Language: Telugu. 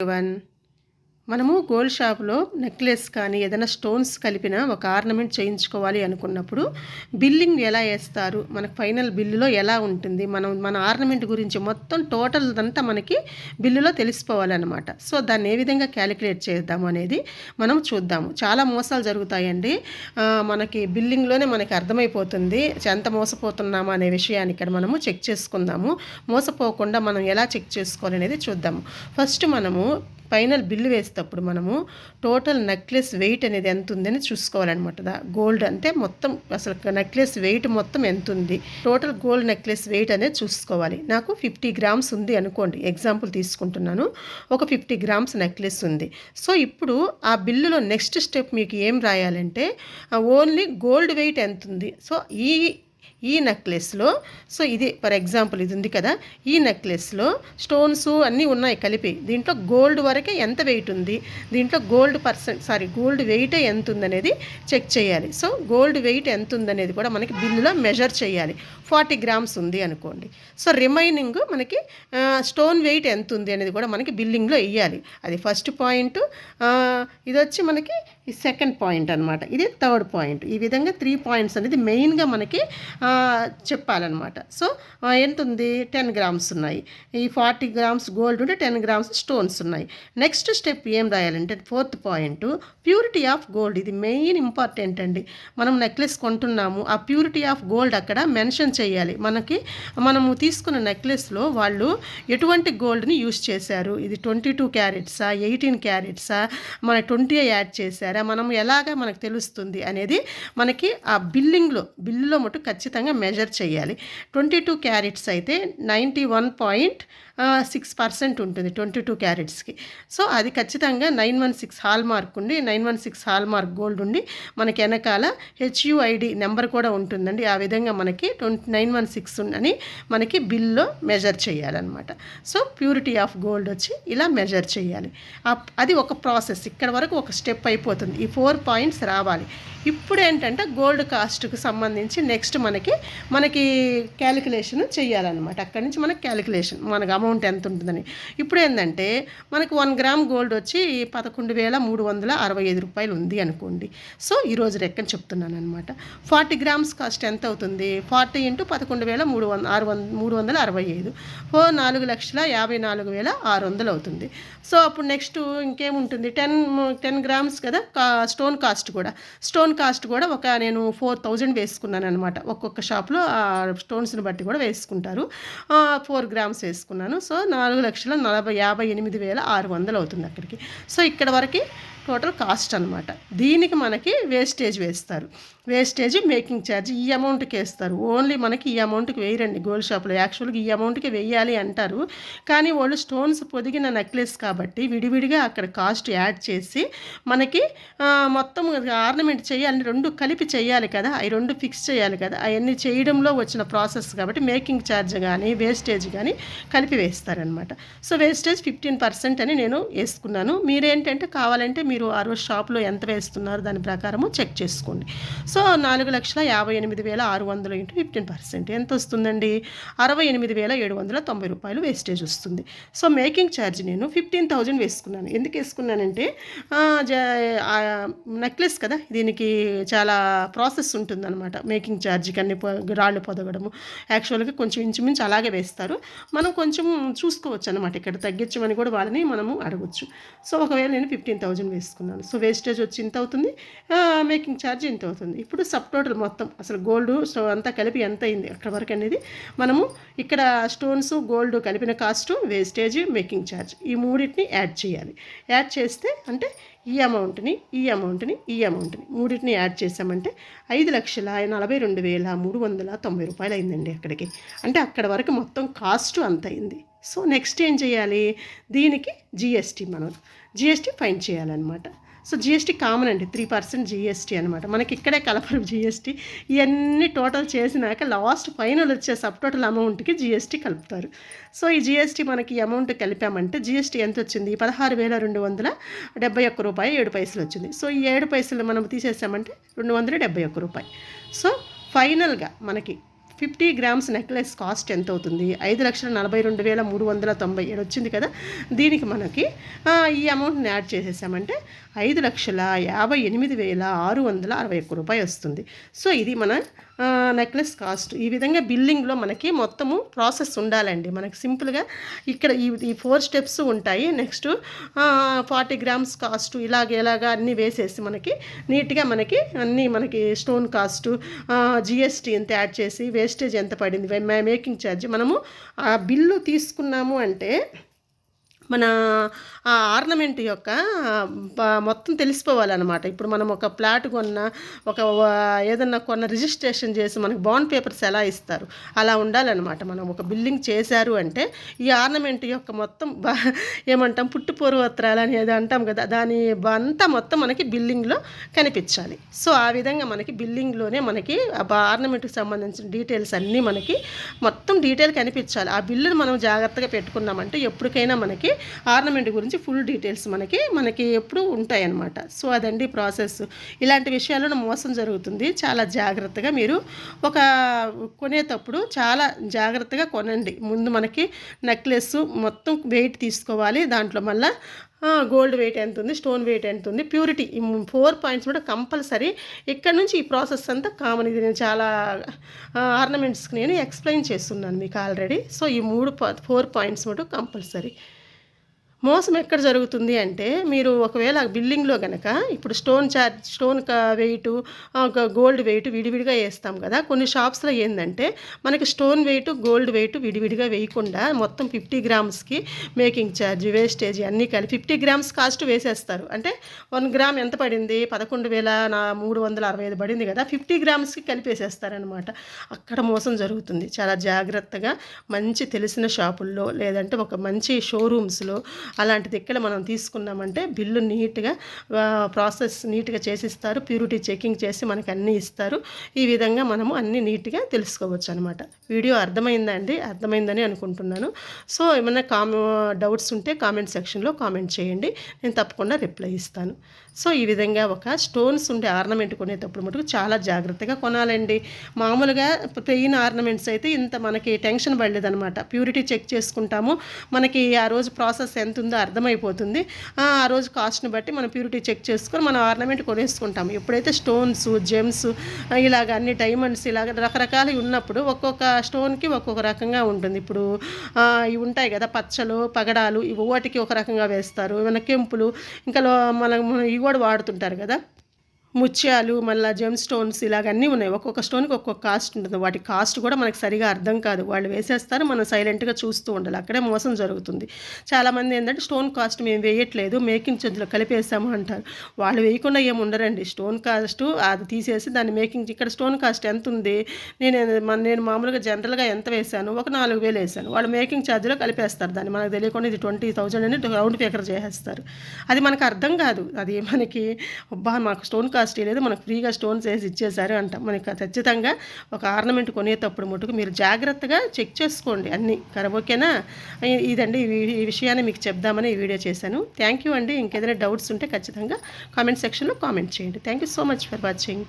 వన్ మనము గోల్డ్ షాప్లో నెక్లెస్ కానీ ఏదైనా స్టోన్స్ కలిపిన ఒక ఆర్నమెంట్ చేయించుకోవాలి అనుకున్నప్పుడు బిల్లింగ్ ఎలా వేస్తారు? మనకు ఫైనల్ బిల్లులో ఎలా ఉంటుంది? మనం మన ఆర్నమెంట్ గురించి మొత్తం టోటల్ అంతా మనకి బిల్లులో తెలిసిపోవాలన్నమాట. సో దాన్ని ఏ విధంగా క్యాలిక్యులేట్ చేద్దాము అనేది మనం చూద్దాము. చాలా మోసాలు జరుగుతాయండి. మనకి బిల్లింగ్లోనే మనకి అర్థమైపోతుంది. ఎంత మోసపోతున్నామా అనే విషయాన్ని ఇక్కడ మనము చెక్ చేసుకుందాము. మోసపోకుండా మనం ఎలా చెక్ చేసుకోవాలి అనేది చూద్దాము. ఫస్ట్ మనము ఫైనల్ బిల్లు వేసేటప్పుడు మనము టోటల్ నెక్లెస్ వెయిట్ అనేది ఎంత ఉందని చూసుకోవాలన్నమాట. దా- గోల్డ్ అంటే మొత్తం అసలు నెక్లెస్ వెయిట్ మొత్తం ఎంత ఉంది? టోటల్ గోల్డ్ నెక్లెస్ వెయిట్ అనేది చూసుకోవాలి. నాకు ఫిఫ్టీ గ్రామ్స్ ఉంది అనుకోండి. ఎగ్జాంపుల్ తీసుకుంటున్నాను. ఒక ఫిఫ్టీ గ్రామ్స్ నెక్లెస్ ఉంది. సో ఇప్పుడు ఆ బిల్లులో నెక్స్ట్ స్టెప్ మీకు ఏం రాయాలంటే ఓన్లీ గోల్డ్ వెయిట్ ఎంత ఉంది? సో ఈ ఈ నెక్లెస్లో సో ఇది ఫర్ ఎగ్జాంపుల్ ఇది ఉంది కదా ఈ నెక్లెస్లో స్టోన్స్ అన్నీ ఉన్నాయి కలిపి. దీంట్లో గోల్డ్ వరకే ఎంత వెయిట్ ఉంది? దీంట్లో gold percent sorry gold weight ఎంత ఉందనేది చెక్ చేయాలి. సో గోల్డ్ వెయిట్ ఎంత ఉందనేది కూడా మనకి బిల్లులో మెజర్ చేయాలి. ఫార్టీ గ్రామ్స్ ఉంది అనుకోండి. సో రిమైనింగ్ మనకి స్టోన్ వెయిట్ ఎంత ఉంది అనేది కూడా మనకి బిల్లింగ్లో వేయాలి అది ఫస్ట్ పాయింట్. ఇది వచ్చి మనకి ఈ సెకండ్ పాయింట్ అనమాట ఇది థర్డ్ పాయింట్ ఈ విధంగా త్రీ పాయింట్స్ అనేది మెయిన్గా మనకి చెప్పాలన్నమాట. సో ఎంత ఉంది టెన్ గ్రామ్స్ ఉన్నాయి. ఈ ఫార్టీ గ్రామ్స్ గోల్డ్ ఉంటే టెన్ గ్రామ్స్ స్టోన్స్ ఉన్నాయి. నెక్స్ట్ స్టెప్ ఏం రాయాలంటే fourth point purity of gold ఇది మెయిన్ ఇంపార్టెంట్ అండి. మనం నెక్లెస్ కొంటున్నాము ఆ ప్యూరిటీ ఆఫ్ గోల్డ్ అక్కడ మెన్షన్ చేయాలి. మనకి మనము తీసుకున్న నెక్లెస్లో వాళ్ళు ఎటువంటి గోల్డ్ని యూస్ చేశారు? ఇది ట్వంటీ టూ క్యారెట్సా ఎయిటీన్ క్యారెట్సా మన ట్వంటీ యాడ్ చేశారు? మనం ఎలాగ మనకు తెలుస్తుంది అనేది మనకి ఆ బిల్లింగ్లో బిల్లులో మటు ఖచ్చితంగా మెజర్ చేయాలి. ట్వంటీ టూ క్యారెట్స్ అయితే ninety one point six percent ఉంటుంది ట్వంటీ టూ క్యారెట్స్కి. సో అది ఖచ్చితంగా nine one six hallmark ఉండి nine one six hallmark gold ఉండి మనకి వెనకాల హెచ్యుఐడి నెంబర్ కూడా ఉంటుందండి. ఆ విధంగా మనకి ట్వంటీ నైన్ వన్ సిక్స్ అని మనకి బిల్లో మెజర్ చేయాలన్నమాట. సో ప్యూరిటీ ఆఫ్ గోల్డ్ వచ్చి ఇలా మెజర్ చేయాలి. అది ఒక ప్రాసెస్ ఇక్కడ వరకు ఒక స్టెప్ అయిపోతుంది. ఈ ఫోర్ పాయింట్స్ రావాలి. ఇప్పుడు ఏంటంటే గోల్డ్ కాస్ట్కు సంబంధించి నెక్స్ట్ మనకి మనకి క్యాలిక్యులేషన్ చేయాలన్నమాట అక్కడి నుంచి మనకి క్యాలిక్యులేషన్ మనకు అమౌంట్ ఎంత ఉంటుందని. ఇప్పుడు ఏంటంటే మనకు వన్ గ్రామ్ గోల్డ్ వచ్చి పదకొండు వేల మూడు వందల అరవై ఐదు రూపాయలు ఉంది అనుకోండి. సో ఈరోజు రెక్కని చెప్తున్నాను అనమాట ఫార్టీ గ్రామ్స్ కాస్ట్ ఎంత అవుతుంది? ఫార్టీ ఇంటూ పదకొండు వేల మూడు వంద ఆరు వంద మూడు వందల అరవై ఐదు. ఓ నాలుగు లక్షల యాభై నాలుగు వేల ఆరు వందలు అవుతుంది. సో అప్పుడు నెక్స్ట్ ఇంకేముంటుంది? టెన్ టెన్ గ్రామ్స్ కదా స్టోన్ కాస్ట్ కూడా. స్టోన్ కాస్ట్ కూడా ఒక నేను ఫోర్ థౌజండ్ వేసుకున్నాను అనమాట ఒక్కొక్క షాప్లో ఆ స్టోన్స్ని బట్టి కూడా వేసుకుంటారు. ఫోర్ గ్రామ్స్ వేసుకున్నాను. సో నాలుగు లక్షల నలభై యాభై ఎనిమిది వేల ఆరు వందలు అవుతుంది అక్కడికి. సో ఇక్కడ వరకు టోటల్ కాస్ట్ అనమాట దీనికి మనకి వేస్టేజ్ వేస్తారు. వేస్టేజ్ మేకింగ్ ఛార్జ్ ఈ అమౌంట్కి వేస్తారు ఓన్లీ మనకి ఈ అమౌంట్కి వేయరండి గోల్డ్ షాప్లో యాక్చువల్గా ఈ అమౌంట్కి వేయాలి అంటారు. కానీ వాళ్ళు స్టోన్స్ పొదిగిన నెక్లెస్ కాబట్టి విడివిడిగా అక్కడ కాస్ట్ యాడ్ చేసి మనకి మొత్తం ఆర్నమెంట్ చేయాలని రెండు కలిపి చేయాలి కదా. అవి రెండు ఫిక్స్ చేయాలి కదా. అవన్నీ చేయడంలో వచ్చిన ప్రాసెస్ కాబట్టి మేకింగ్ ఛార్జ్ కానీ వేస్టేజ్ కానీ కలిపి వేస్తారనమాట సో వేస్టేజ్ ఫిఫ్టీన్ పర్సెంట్ అని నేను వేసుకున్నాను. మీరేంటంటే కావాలంటే మీరు ఆ రోజు షాప్లో ఎంత వేస్తున్నారు? దాని ప్రకారము చెక్ చేసుకోండి. సో నాలుగు లక్షల యాభై ఎనిమిది వేల ఆరు వందలు ఇంటూ ఫిఫ్టీన్ పర్సెంట్. ఎంత వస్తుందండి? అరవై ఎనిమిది వేల ఏడు వందల తొంభై రూపాయలు వేస్టేజ్ వస్తుంది. సో మేకింగ్ ఛార్జ్ నేను ఫిఫ్టీన్ థౌజండ్ వేసుకున్నాను. ఎందుకు వేసుకున్నానంటే నెక్లెస్ కదా? దీనికి చాలా ప్రాసెస్ ఉంటుందన్నమాట. మేకింగ్ ఛార్జ్కి అన్ని రాళ్ళు పొదగడము. యాక్చువల్గా కొంచెం ఇంచుమించు అలాగే వేస్తారు. మనం కొంచెం చూసుకోవచ్చు అనమాట ఇక్కడ తగ్గించమని కూడా వాళ్ళని మనము అడగచ్చు. సో ఒకవేళ నేను ఫిఫ్టీన్ థౌజండ్ వేసుకున్నాను సో వేస్టేజ్ వచ్చి ఇంత అవుతుంది. మేకింగ్ ఛార్జ్ ఇంత అవుతుంది. ఇప్పుడు సబ్ టోటల్ మొత్తం అసలు గోల్డ్ సో అంతా కలిపి ఎంత అయింది అక్కడ వరకు అనేది మనము ఇక్కడ స్టోన్స్ గోల్డ్ కలిపిన కాస్ట్ వేస్టేజ్ మేకింగ్ ఛార్జ్ ఈ మూడింటిని యాడ్ చేయాలి. యాడ్ చేస్తే అంటే ఈ అమౌంట్ని ఈ అమౌంట్ని ఈ అమౌంట్ని మూడింటిని యాడ్ చేసామంటే ఐదు లక్షల నలభై రెండు వేల మూడు వందల తొంభై రూపాయలు అయిందండి అక్కడికి. అంటే అక్కడ వరకు మొత్తం కాస్ట్ అంత అయింది. సో నెక్స్ట్ ఏం చేయాలి? దీనికి జిఎస్టీ మనం జిఎస్టీ ఫైన్ చేయాలన్నమాట. సో జిఎస్టీ కామన్ అండి త్రీ పర్సెంట్ జిఎస్టీ అనమాట మనకి ఇక్కడే కలపరం జిఎస్టీ ఇవన్నీ టోటల్ చేసినాక లాస్ట్ ఫైనల్ వచ్చే సబ్ టోటల్ అమౌంట్కి జిఎస్టీ కలుపుతారు. సో ఈ జిఎస్టీ మనకి ఈ అమౌంట్ కలిపామంటే జిఎస్టీ ఎంత వచ్చింది పదహారు వేల రెండు వందల డెబ్బై ఒక్క రూపాయి ఏడు పైసలు వచ్చింది. సో ఈ ఏడు పైసలు మనం తీసేసామంటే రెండు వందల డెబ్బై ఒక్క రూపాయి. సో ఫైనల్గా మనకి ఫిఫ్టీ గ్రామ్స్ నెక్లెస్ కాస్ట్ ఎంత అవుతుంది ఐదు లక్షల నలభై రెండు వేల మూడు వందల తొంభై ఏడు వచ్చింది కదా? దీనికి మనకి ఈ అమౌంట్ని యాడ్ చేసేసామంటే ఐదు లక్షల యాభై ఎనిమిది వేల ఆరు వందల అరవై ఒక్క రూపాయి వస్తుంది. సో ఇది మన నెక్లెస్ కాస్ట్. ఈ విధంగా బిల్లింగ్లో మనకి మొత్తము ప్రాసెస్ ఉండాలండి. మనకి సింపుల్గా ఇక్కడ ఈ ఈ ఫోర్ స్టెప్స్ ఉంటాయి. నెక్స్ట్ ఫార్టీ గ్రామ్స్ కాస్ట్ ఇలాగేలాగా అన్నీ వేసేసి మనకి నీట్గా మనకి అన్నీ మనకి స్టోన్ కాస్ట్ జిఎస్టీ ఎంత యాడ్ చేసి వేస్టేజ్ ఎంత పడింది? మేకింగ్ ఛార్జ్ మనము ఆ బిల్లు తీసుకున్నాము అంటే మన ఆ ఆర్నమెంట్ యొక్క మొత్తం తెలిసిపోవాలన్నమాట. ఇప్పుడు మనం ఒక ప్లాట్ కొన్న ఒక ఏదన్నా కొన్న రిజిస్ట్రేషన్ చేసి మనకి బాండ్ పేపర్స్ ఎలా ఇస్తారు? అలా ఉండాలన్నమాట. మనం ఒక బిల్డింగ్ చేశారు అంటే ఈ ఆర్నమెంట్ యొక్క మొత్తం బ- ఏమంటాం పుట్టు పూర్వత్రాలు అనేది అంటాం కదా దాని అంతా మొత్తం మనకి బిల్డింగ్లో కనిపించాలి. సో ఆ విధంగా మనకి బిల్డింగ్లోనే మనకి ఆ ఆర్నమెంట్కి సంబంధించిన డీటెయిల్స్ అన్నీ మనకి మొత్తం డీటెయిల్ కనిపించాలి. ఆ బిల్లును మనం జాగ్రత్తగా పెట్టుకున్నామంటే ఎప్పటికైనా మనకి ఆర్నమెంట్ గురించి ఫుల్ డీటెయిల్స్ మనకి మనకి ఎప్పుడు ఉంటాయన్నమాట. సో అదండి ప్రాసెస్. ఇలాంటి విషయాల్లో మోసం జరుగుతుంది. చాలా జాగ్రత్తగా మీరు ఒక కొనేటప్పుడు చాలా జాగ్రత్తగా కొనండి. ముందు మనకి నెక్లెస్ మొత్తం వెయిట్ తీసుకోవాలి. దాంట్లో మళ్ళీ గోల్డ్ వెయిట్ ఎంత ఉంది స్టోన్ వెయిట్ ఎంత ఉంది ప్యూరిటీ ఈ ఫోర్ పాయింట్స్ కూడా కంపల్సరీ ఇక్కడ నుంచి ఈ ప్రాసెస్ అంతా కామన్. ఇది నేను చాలా ఆర్నమెంట్స్కి నేను ఎక్స్ప్లెయిన్ చేస్తున్నాను మీకు ఆల్రెడీ. సో ఈ మూడు ఫోర్ పాయింట్స్ మటు కంపల్సరీ. మోసం ఎక్కడ జరుగుతుంది అంటే మీరు ఒకవేళ బిల్డింగ్లో కనుక ఇప్పుడు stone charge stone weight gold weight విడివిడిగా వేస్తాం కదా. కొన్ని షాప్స్లో ఏంటంటే మనకి స్టోన్ వెయిట్ గోల్డ్ వెయిట్ విడివిడిగా వేయకుండా మొత్తం ఫిఫ్టీ గ్రామ్స్కి మేకింగ్ ఛార్జ్ వేస్టేజ్ అన్నీ కలిపి ఫిఫ్టీ గ్రామ్స్ కాస్ట్ వేసేస్తారు. అంటే వన్ గ్రామ్ ఎంత పడింది? పదకొండు వేల నా మూడు వందల అరవై ఐదు పడింది కదా. ఫిఫ్టీ గ్రామ్స్కి కలిపేసేస్తారనమాట అక్కడ మోసం జరుగుతుంది. చాలా జాగ్రత్తగా మంచి తెలిసిన షాపుల్లో లేదంటే ఒక మంచి షోరూమ్స్లో అలాంటి దగ్గర మనం తీసుకున్నామంటే బిల్లు నీట్గా ప్రాసెస్ నీట్గా చేసిస్తారు. ప్యూరిటీ చెకింగ్ చేసి మనకి అన్నీ ఇస్తారు. ఈ విధంగా మనము అన్నీ నీట్గా తెలుసుకోవచ్చు అనమాట వీడియో అర్థమైందండి అర్థమైందని అనుకుంటున్నాను. సో ఏమైనా కామె డౌట్స్ ఉంటే కామెంట్ సెక్షన్లో కామెంట్ చేయండి. నేను తప్పకుండా రిప్లై ఇస్తాను. సో ఈ విధంగా ఒక స్టోన్స్ ఉండే ఆర్నమెంట్ కొనేటప్పుడు మటుకు చాలా జాగ్రత్తగా కొనాలండి. మామూలుగా ప్లెయిన్ ఆర్నమెంట్స్ అయితే ఇంత మనకి టెన్షన్ పడలేదన్నమాట. ప్యూరిటీ చెక్ చేసుకుంటాము. మనకి ఆ రోజు ప్రాసెస్ ఎంత ఉందో అర్థమైపోతుంది. ఆ రోజు కాస్ట్ని బట్టి మనం ప్యూరిటీ చెక్ చేసుకొని మనం ఆర్నమెంట్ కొనేసుకుంటాం. ఎప్పుడైతే స్టోన్స్ జెమ్స్ ఇలాగ అన్ని డైమండ్స్ ఇలాగ రకరకాలు ఉన్నప్పుడు ఒక్కొక్క స్టోన్కి ఒక్కొక్క రకంగా ఉంటుంది. ఇప్పుడు ఇవి ఉంటాయి కదా పచ్చలు పగడాలు ఇవి వాటికి ఒక రకంగా వేస్తారు. ఏమైనా కెంపులు ఇంకా మనం మన ఇవి కూడా వాడుతుంటారు కదా. ముత్యాలు మళ్ళీ జెమ్ స్టోన్స్ ఇలాగన్నీ ఉన్నాయి. ఒక్కొక్క స్టోన్కి ఒక్కొక్క కాస్ట్ ఉంటుంది. వాటి కాస్ట్ కూడా మనకు సరిగా అర్థం కాదు. వాళ్ళు వేసేస్తారు మనం సైలెంట్గా చూస్తూ ఉండాలి. అక్కడే మోసం జరుగుతుంది. చాలామంది ఏంటంటే స్టోన్ కాస్ట్ మేము వేయట్లేదు మేకింగ్ చార్జ్లో కలిపేసాము అంటారు. వాళ్ళు వేయకుండా ఏమి ఉండరండి. స్టోన్ కాస్ట్ అది తీసేసి దాన్ని మేకింగ్ ఇక్కడ స్టోన్ కాస్ట్ ఎంత ఉంది? నేను నేను మామూలుగా జనరల్గా ఎంత వేశాను ఒక నాలుగు వేలు వేసాను. వాళ్ళు మేకింగ్ ఛార్జ్లో కలిపేస్తారు. దాన్ని మనకు తెలియకుండా ఇది ట్వంటీ థౌజండ్ అని రౌండ్ ఫిగర్ చేసేస్తారు. అది మనకు అర్థం కాదు. అది మనకి అబ్బా మాకు స్టోన్ కాస్ట్ లేదు మనకు ఫ్రీగా స్టోన్స్ వేసి ఇచ్చేసారు అంట మనకి ఖచ్చితంగా ఒక ఆర్నమెంట్ కొనేటప్పుడు మటుకు మీరు జాగ్రత్తగా చెక్ చేసుకోండి అన్నీ. కర ఓకేనా? ఇదండి ఈ ఈ విషయాన్ని మీకు చెప్దామని ఈ వీడియో చేశాను. థ్యాంక్ యూ అండి. ఇంకేదైనా డౌట్స్ ఉంటే ఖచ్చితంగా కామెంట్ సెక్షన్లో కామెంట్ చేయండి. Thank you so much for watching.